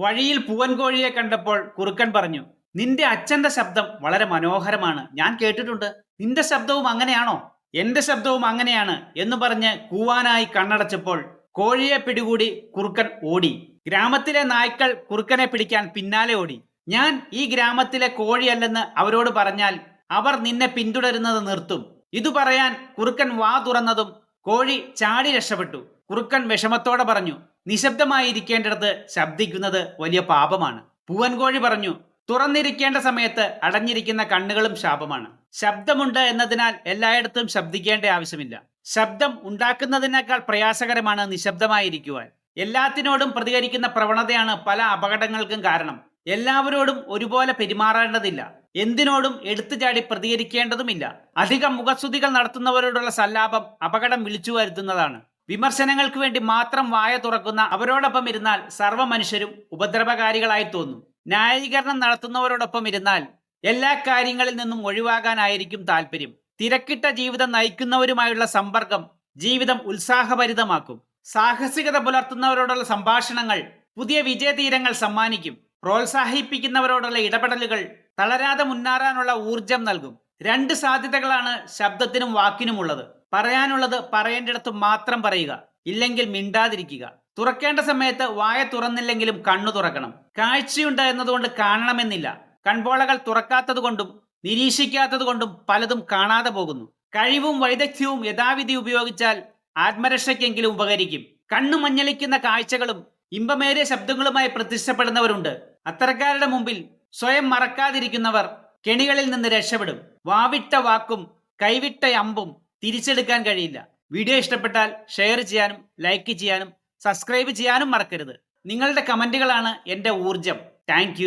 വഴിയിൽ പൂവൻകോഴിയെ കണ്ടപ്പോൾ കുറുക്കൻ പറഞ്ഞു നിന്റെ അച്ഛന്റെ ശബ്ദം വളരെ മനോഹരമാണ്. ഞാൻ കേട്ടിട്ടുണ്ട്. നിന്റെ ശബ്ദവും അങ്ങനെയാണോ? എന്റെ ശബ്ദവും അങ്ങനെയാണ് എന്ന് പറഞ്ഞ് കൂവാനായി കണ്ണടച്ചപ്പോൾ കോഴിയെ പിടികൂടി കുറുക്കൻ ഓടി. ഗ്രാമത്തിലെ നായ്ക്കൾ കുറുക്കനെ പിടിക്കാൻ പിന്നാലെ ഓടി. ഞാൻ ഈ ഗ്രാമത്തിലെ കോഴിയല്ലെന്ന് അവരോട് പറഞ്ഞാൽ അവർ നിന്നെ പിന്തുടരുന്നത് നിർത്തും. ഇതു പറയാൻ കുറുക്കൻ വാ തുറന്നതും കോഴി ചാടി രക്ഷപ്പെട്ടു. കുറുക്കൻ വിഷമത്തോടെ പറഞ്ഞു നിശബ്ദമായിരിക്കേണ്ടിടത്ത് ശബ്ദിക്കുന്നത് വലിയ പാപമാണ്. പൂവൻകോഴി പറഞ്ഞു തുറന്നിരിക്കേണ്ട സമയത്ത് അടഞ്ഞിരിക്കുന്ന കണ്ണുകളും ശാപമാണ്. ശബ്ദമുണ്ട് എന്നതിനാൽ എല്ലായിടത്തും ശബ്ദിക്കേണ്ട ആവശ്യമില്ല. ശബ്ദം ഉണ്ടാക്കുന്നതിനേക്കാൾ പ്രയാസകരമാണ് നിശബ്ദമായിരിക്കുവാൻ. എല്ലാത്തിനോടും പ്രതികരിക്കുന്ന പ്രവണതയാണ് പല അപകടങ്ങൾക്കും കാരണം. എല്ലാവരോടും ഒരുപോലെ പെരുമാറേണ്ടതില്ല. എന്തിനോടും എടുത്തുചാടി പ്രതികരിക്കേണ്ടതുമില്ല. അധികം മുഖസ്തുതികൾ നടത്തുന്നവരോടുള്ള സല്ലാപം അപകടം വിളിച്ചു വരുത്തുന്നതാണ്. വിമർശനങ്ങൾക്ക് വേണ്ടി മാത്രം വായ തുറക്കുന്ന അവരോടൊപ്പം ഇരുന്നാൽ സർവ മനുഷ്യരും ഉപദ്രവകാരികളായി തോന്നും. ന്യായീകരണം നടത്തുന്നവരോടൊപ്പം ഇരുന്നാൽ എല്ലാ കാര്യങ്ങളിൽ നിന്നും ഒഴിവാകാനായിരിക്കും താല്പര്യം തിരക്കിട്ട ജീവിതം നയിക്കുന്നവരുമായുള്ള സമ്പർക്കം ജീവിതം ഉത്സാഹഭരിതമാക്കും. സാഹസികത പുലർത്തുന്നവരോടുള്ള സംഭാഷണങ്ങൾ പുതിയ വിജയതീരങ്ങൾ സമ്മാനിക്കും. പ്രോത്സാഹിപ്പിക്കുന്നവരോടുള്ള ഇടപെടലുകൾ തളരാതെ മുന്നേറാനുള്ള ഊർജം നൽകും. രണ്ട് സാധ്യതകളാണ് ശബ്ദത്തിനും വാക്കിനുമുള്ളത്. പറയാനുള്ളത് പറയേണ്ടിടത്ത് മാത്രം പറയുക. ഇല്ലെങ്കിൽ മിണ്ടാതിരിക്കുക. തുറക്കേണ്ട സമയത്ത് വായ തുറന്നില്ലെങ്കിലും കണ്ണു തുറക്കണം. കാഴ്ചയുണ്ട് എന്നതുകൊണ്ട് കാണണമെന്നില്ല. കൺപോളകൾ തുറക്കാത്തത് കൊണ്ടും നിരീക്ഷിക്കാത്തത് കൊണ്ടും പലതും കാണാതെ പോകുന്നു. കഴിവും വൈദഗ്ധ്യവും യഥാവിധി ഉപയോഗിച്ചാൽ ആത്മരക്ഷയ്ക്കെങ്കിലും ഉപകരിക്കും. കണ്ണു മഞ്ഞളിക്കുന്ന കാഴ്ചകളും ഇമ്പമേറിയ ശബ്ദങ്ങളുമായി പ്രത്യക്ഷപ്പെടുന്നവരുണ്ട്. അത്തരക്കാരുടെ മുമ്പിൽ സ്വയം മറക്കാതിരിക്കുന്നവർ കെണികളിൽ നിന്ന് രക്ഷപ്പെടും. വാവിട്ട വാക്കും കൈവിട്ട അമ്പും തിരിച്ചെടുക്കാൻ കഴിയില്ല. വീഡിയോ ഇഷ്ടപ്പെട്ടാൽ ഷെയർ ചെയ്യാനും ലൈക്ക് ചെയ്യാനും സബ്സ്ക്രൈബ് ചെയ്യാനും മറക്കരുത്. നിങ്ങളുടെ കമന്റുകളാണ് എന്റെ ഊർജം താങ്ക്